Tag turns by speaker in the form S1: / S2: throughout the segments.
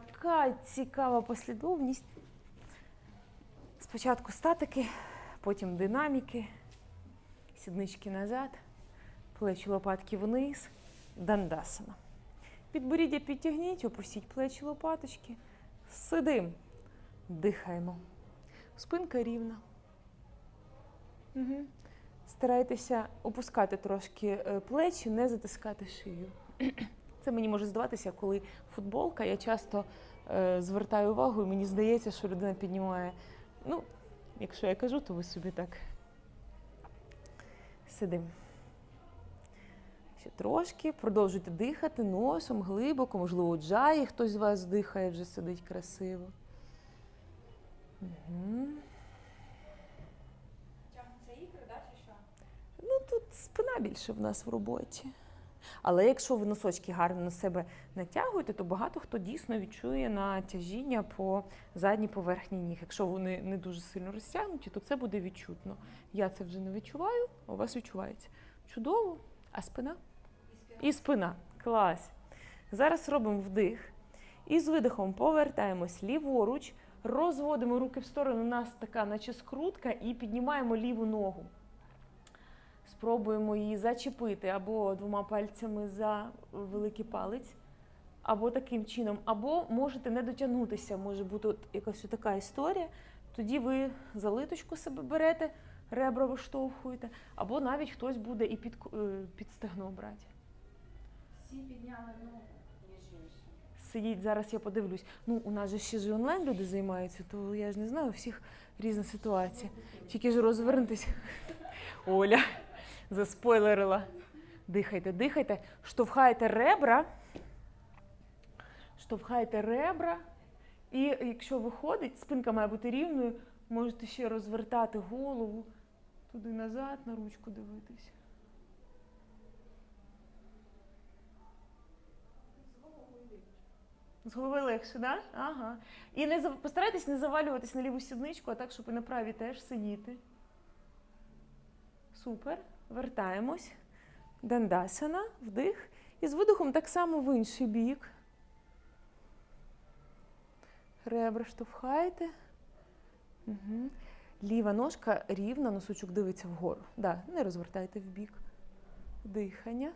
S1: така цікава послідовність. Спочатку статики, потім динаміки, сіднички назад, плечі лопатки вниз, дандасана. Підборіддя підтягніть, опустіть плечі лопаточки. Сидим. Дихаємо. Спинка рівна. Угу. Старайтеся опускати трошки е, плечі, не затискати шию. Це мені може здаватися, коли футболка. Я часто е, звертаю увагу, і мені здається, що людина піднімає. Ну, якщо я кажу, то ви собі так сидимо. Ще трошки, продовжуйте дихати носом глибоко, можливо, джаї хтось з вас дихає, вже сидить красиво. Угу.
S2: Тягнуться ікри, да, чи що?
S1: Ну, тут спина більше в нас в роботі. Але якщо ви носочки гарно на себе натягуєте, то багато хто дійсно відчує натяжіння по задній поверхні ніг. Якщо вони не дуже сильно розтягнуті, то це буде відчутно. Я це вже не відчуваю, а у вас відчувається. Чудово. А спина?
S2: І спина.
S1: І спина. Клас. Зараз робимо вдих. І з видихом повертаємось ліворуч, розводимо руки в сторону, у нас така, наче скрутка, і піднімаємо ліву ногу. Спробуємо її зачепити або двома пальцями за великий палець, або таким чином, або можете не дотягнутися, може бути от якась така історія. Тоді ви за литочку себе берете, ребра виштовхуєте, або навіть хтось буде і під, е, під стегно брати.
S2: Всі підняли ногу.
S1: Сидіть, зараз я подивлюсь. Ну, у нас же ще ж онлайн люди займаються, то я ж не знаю, у всіх різна ситуація. Тільки ж розвернутися. Оля заспойлерила. Дихайте, дихайте, штовхайте ребра. Штовхайте ребра. І якщо виходить, спинка має бути рівною, можете ще розвертати голову туди назад, на ручку дивитись. З голови легше, да? Ага. І не постарайтесь не завалюватись на ліву сідничку, а так, щоб і на правій теж сидіти. Супер. Вертаємось. Дандасана, вдих. І з видихом так само в інший бік. Ребра штовхайте. Угу. Ліва ножка рівна, носочок дивиться вгору. Да, не розвертайте в бік. Дихання.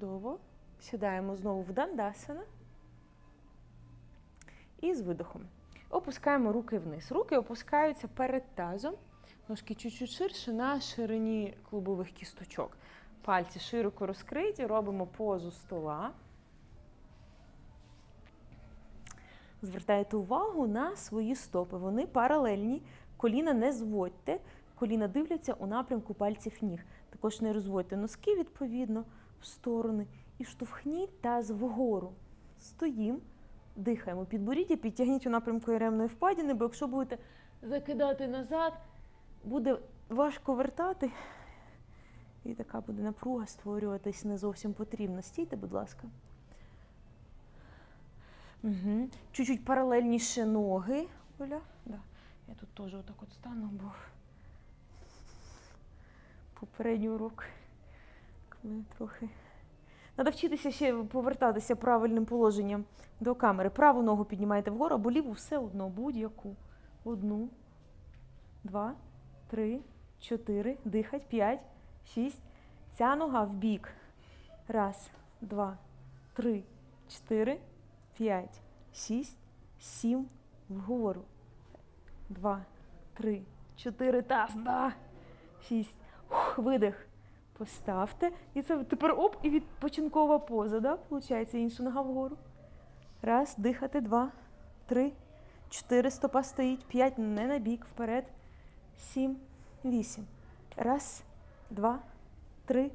S1: Чудово. Сідаємо знову в дандасана. І з видохом. Опускаємо руки вниз. Руки опускаються перед тазом. Ножки чуть-чуть ширше на ширині клубових кісточок. Пальці широко розкриті, робимо позу стола. Звертайте увагу на свої стопи. Вони паралельні. Коліна не зводьте. Коліна дивляться у напрямку пальців ніг. Також не розводьте носки відповідно сторони і штовхніть таз вгору. Стоїмо, дихаємо. Підборіддя підтягніть у напрямку яремної впадіни, бо якщо будете закидати назад, буде важко вертати. І така буде напруга створюватись не зовсім потрібна. Стійте, будь ласка. Угу. Чуть-чуть паралельніше ноги. Оля, да. Я тут теж отак от стану, бо попередній урок мене трохи. Треба вчитися ще повертатися правильним положенням до камери. Праву ногу піднімаєте вгору, або ліву все одно, будь-яку. Одну, два, три, чотири, дихать, п'ять, шість. Ця нога в бік. Раз, два, три, чотири, п'ять, шість, сім. Вгору. Два, три, чотири. Таз. Да. Шість. Ух, видих. Поставте. І це тепер оп, і відпочинкова поза, да? Получається, інша нога вгору. Раз, дихати, два, три, чотири, стопа стоїть, п'ять, не на бік, вперед. Сім, вісім. Раз, два, три,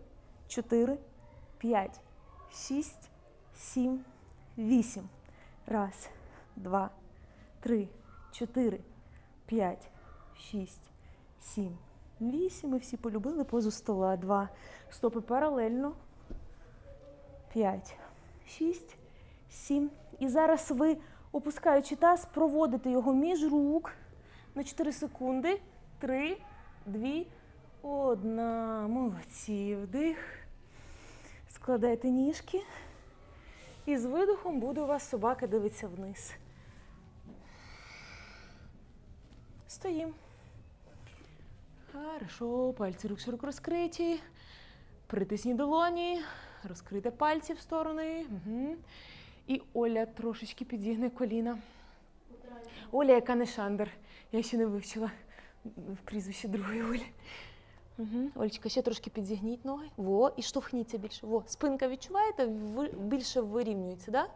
S1: чотири, п'ять, шість, сім, вісім. Раз, два, три, чотири, п'ять, шість, сім, вісім. Ми всі полюбили позу стола. Два. Стопи паралельно. П'ять, шість, сім. І зараз ви Опускаючи таз, проводите його між рук на 4 секунди. 3, 2, 1. Молодці. Вдих. Складайте ніжки. І з видихом буде у вас собака дивиться вниз. Стоїм. Хорошо, пальці рук широко розкриті. Притисні долоні, розкрийте пальці в сторони. Угу. І Оля трошечки підігне коліна. Оля, яка не Шандер. Я ще не вивчила в прізвище другої Олі. Угу. Олечка, ще трошки підзігніть ноги. Во, і штовхніться більше. Во, спинка відчуваєте? Більше вирівнюється, так?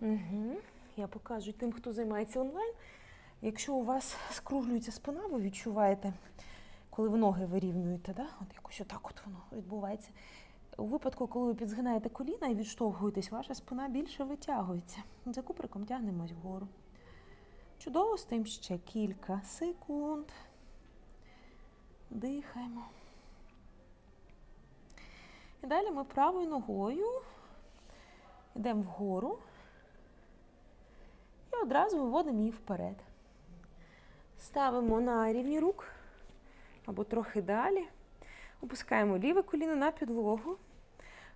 S1: Да? Угу. Я покажу тим, хто займається онлайн. Якщо у вас скруглюється спина, ви відчуваєте, коли ви ноги вирівнюєте, да? от якось отак от воно відбувається. У випадку, коли ви підзгинаєте коліна і відштовхуєтесь, ваша спина більше витягується. За куприком тягнемось вгору. Чудово, стоїмо ще кілька секунд. Дихаємо. І далі ми правою ногою йдемо вгору і одразу виводимо її вперед. Ставимо на рівні рук або трохи далі. Опускаємо ліве коліно на підлогу.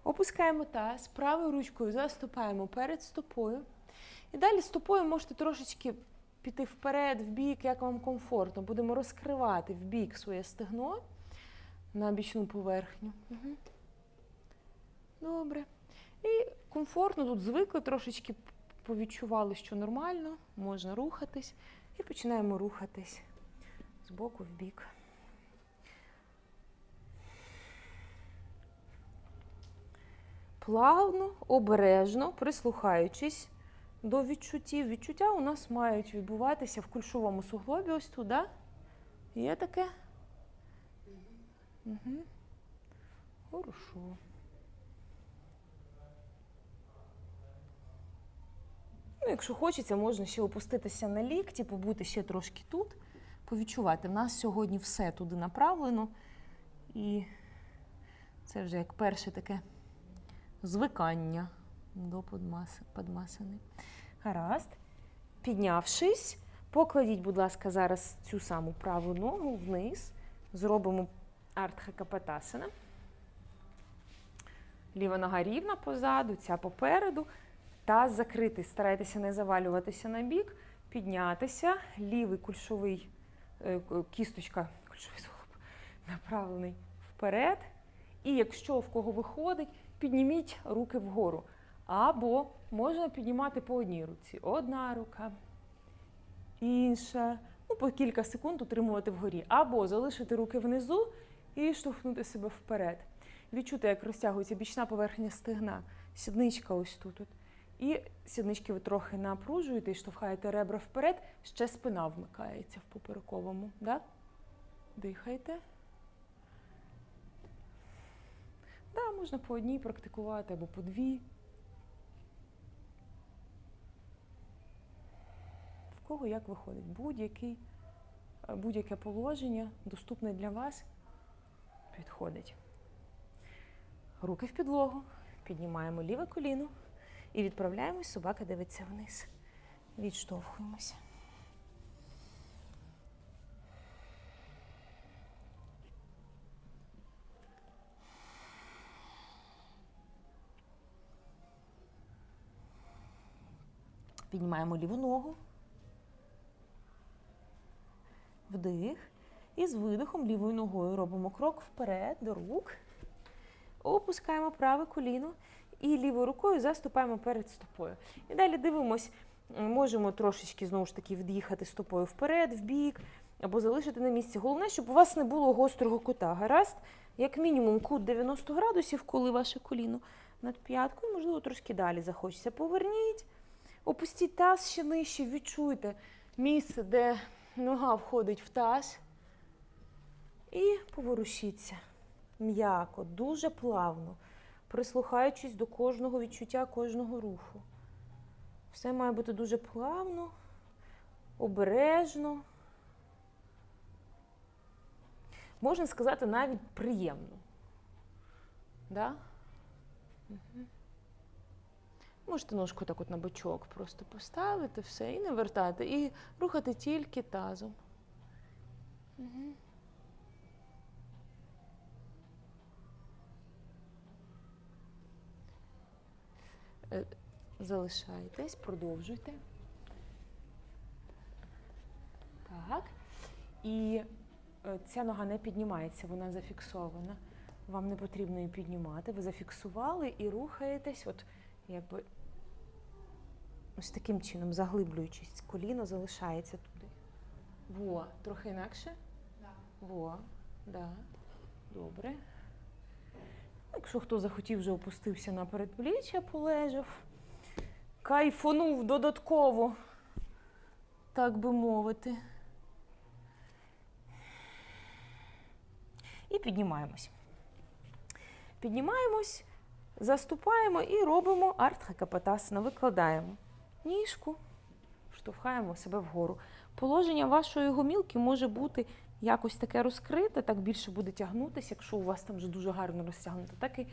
S1: Опускаємо таз, правою ручкою заступаємо перед стопою. І далі стопою можете трошечки піти вперед, в бік, як вам комфортно. Будемо розкривати в бік своє стегно на бічну поверхню. Угу. Добре. І комфортно тут звикли, трошечки повідчували, що нормально, можна рухатись. І починаємо рухатись з боку в бік. Плавно, обережно, прислухаючись до відчуттів. Відчуття у нас мають відбуватися в кульшовому суглобі ось тут, да? Є таке? Угу. Хорошо. Якщо хочеться, можна ще опуститися на лікті, побути ще трошки тут, повідчувати. В нас сьогодні все туди направлено. І це вже як перше таке звикання до подмаси- подмасини. Гаразд. Піднявшись, покладіть, будь ласка, зараз цю саму праву ногу вниз. Зробимо артхакапатасана. Ліва нога рівна позаду, ця попереду. Таз закритий. Старайтеся не завалюватися на бік, піднятися. Лівий кульшовий е, кісточка, кульшовий суглоб направлений вперед. І якщо в кого виходить, підніміть руки вгору. Або можна піднімати по одній руці. Одна рука, інша. Ну, по кілька секунд утримувати вгорі. Або залишити руки внизу і штовхнути себе вперед. Відчути, як розтягується бічна поверхня стегна, сідничка ось тут. І сіднички ви трохи напружуєте і штовхаєте ребра вперед, ще спина вмикається в поперековому. Да? Дихайте. Да, можна по одній практикувати або по дві. В кого як виходить? Е, будь-яке положення доступне для вас підходить. Руки в підлогу, піднімаємо ліве коліно і відправляємось, собака дивиться вниз. Відштовхуємося. Піднімаємо ліву ногу. Вдих. І з видихом лівою ногою робимо крок вперед до рук. Опускаємо праве коліно і лівою рукою заступаємо перед стопою. І далі дивимось, можемо трошечки знову ж таки від'їхати стопою вперед, в бік, або залишити на місці. Головне, щоб у вас не було гострого кута. Гаразд, як мінімум, кут 90 градусів, коли ваше коліно над п'яткою, можливо, трошки далі захочеться. Поверніть, опустіть таз ще нижче, відчуйте місце, де нога входить в таз. І поворушіться м'яко, дуже плавно, прислухаючись до кожного відчуття, кожного руху. Все має бути дуже плавно, обережно. Можна сказати, навіть приємно. Да? Мгм. Можете ножку так от на бочок просто поставити все і не вертати. І рухати тільки тазом. Угу. Залишайтесь, продовжуйте. Так. І е, ця нога не піднімається, вона зафіксована. Вам не потрібно її піднімати. Ви зафіксували і рухаєтесь, от якби ось таким чином, заглиблюючись, коліно залишається туди. Во, трохи інакше? Во, да. Добре. Якщо хто захотів, вже опустився на передпліччя, полежав, кайфонув додатково, так би мовити. І піднімаємось. Піднімаємось, заступаємо і робимо артхакапатасана. Викладаємо ніжку, штовхаємо себе вгору. Положення вашої гомілки може бути якось таке розкрите, так більше буде тягнутися, якщо у вас там вже дуже гарно розтягнуто, так і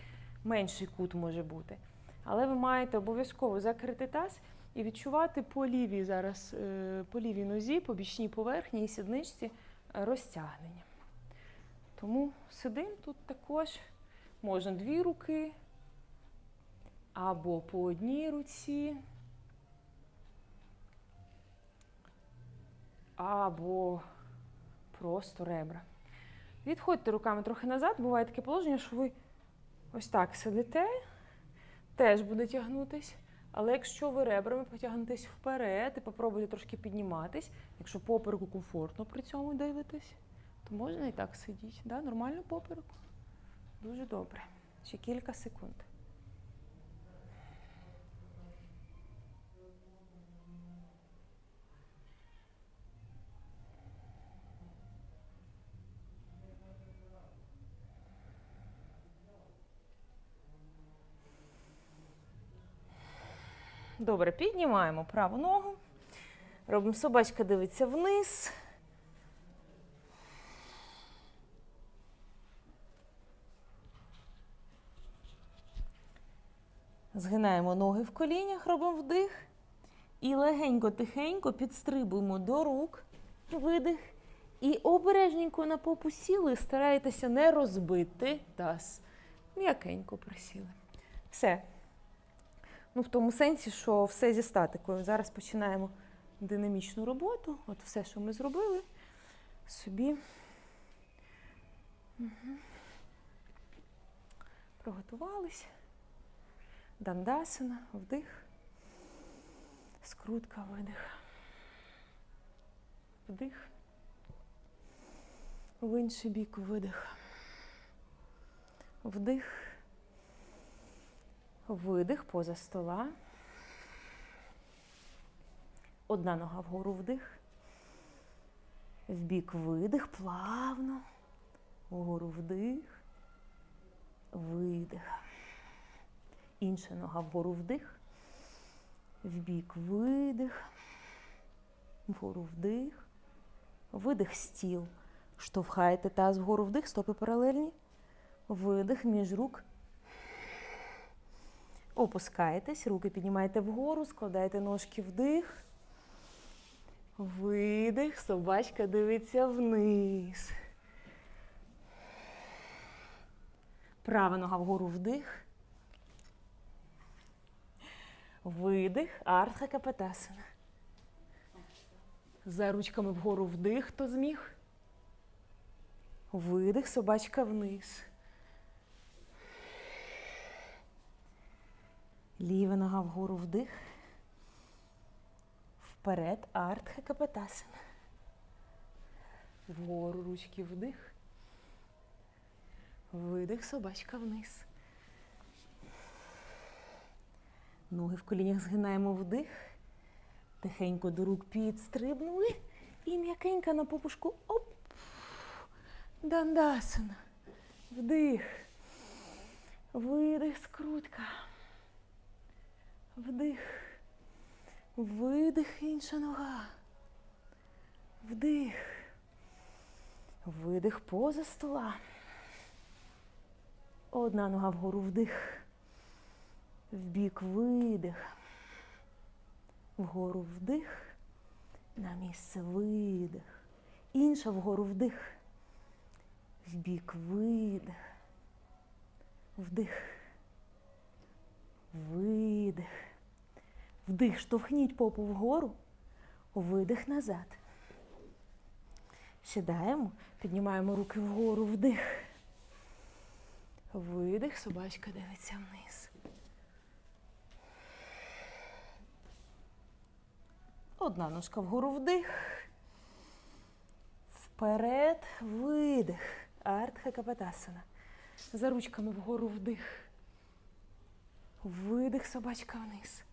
S1: менший кут може бути. Але ви маєте обов'язково закрити таз і відчувати по лівій зараз, е, по лівій нозі, по бічній поверхні і сідничці е, розтягнення. Тому сидимо тут також. Можна дві руки або по одній руці, або просто ребра. Відходьте руками трохи назад. Буває таке положення, що ви ось так сидите, теж буде тягнутись. Але якщо ви ребрами потягнетесь вперед і попробуйте трошки підніматись, якщо попереку комфортно при цьому дивитесь, то можна і так сидіти. Да? Нормально попереку. Дуже добре. Ще кілька секунд. Добре, піднімаємо праву ногу. Робимо собачка дивиться вниз. Згинаємо ноги в колінях, робимо вдих. І легенько-тихенько підстрибуємо до рук, видих. І обережненько на попу сіли, старайтеся не розбити таз. М'якенько присіли. Все. Ну, в тому сенсі, що все зі статикою. Зараз починаємо динамічну роботу. От все, що ми зробили, собі. Угу. Приготувались. Дандасана, вдих. Скрутка, видих. Вдих. В інший бік видих. Вдих. Видих поза стола. Одна нога вгору вдих. Вбік видих, плавно. Вгору вдих. Видих. Інша нога вгору вдих. Вбік видих. Вгору вдих. Видих стіл. Штовхаєте таз вгору вдих, стопи паралельні. Видих між рук. Опускаєтесь, руки піднімаєте вгору, складаєте ножки вдих. Видих, собачка дивиться вниз. Права нога вгору вдих. Видих, артха капатасана. За ручками вгору вдих, хто зміг. Видих, собачка вниз. Ліва нога вгору вдих. Вперед, артха капатасана. Вгору ручки вдих. Видих, собачка вниз. Ноги в колінях згинаємо вдих. Тихенько до рук підстрибнули. І м'якенько на попушку. Оп. Дандасана. Вдих. Видих, скрутка. Вдих. Видих, інша нога. Вдих. Видих поза стола. Одна нога вгору вдих. Вбік видих. Вгору вдих. На місце видих. Інша вгору вдих. Вбік видих. Вдих. Видих. Вдих. Штовхніть попу вгору. Видих назад. Сідаємо, піднімаємо руки вгору, вдих. Видих, собачка дивиться вниз. Одна ножка вгору вдих. Вперед, видих. Артха капатасана. За ручками вгору вдих. Видих, собачка вниз.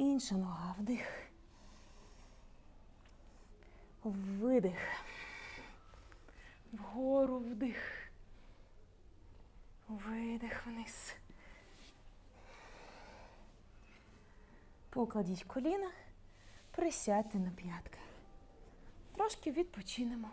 S1: Інша нога вдих. Видих. Вгору вдих. Видих вниз. Покладіть коліна, присядьте на п'ятки. Трошки відпочинемо.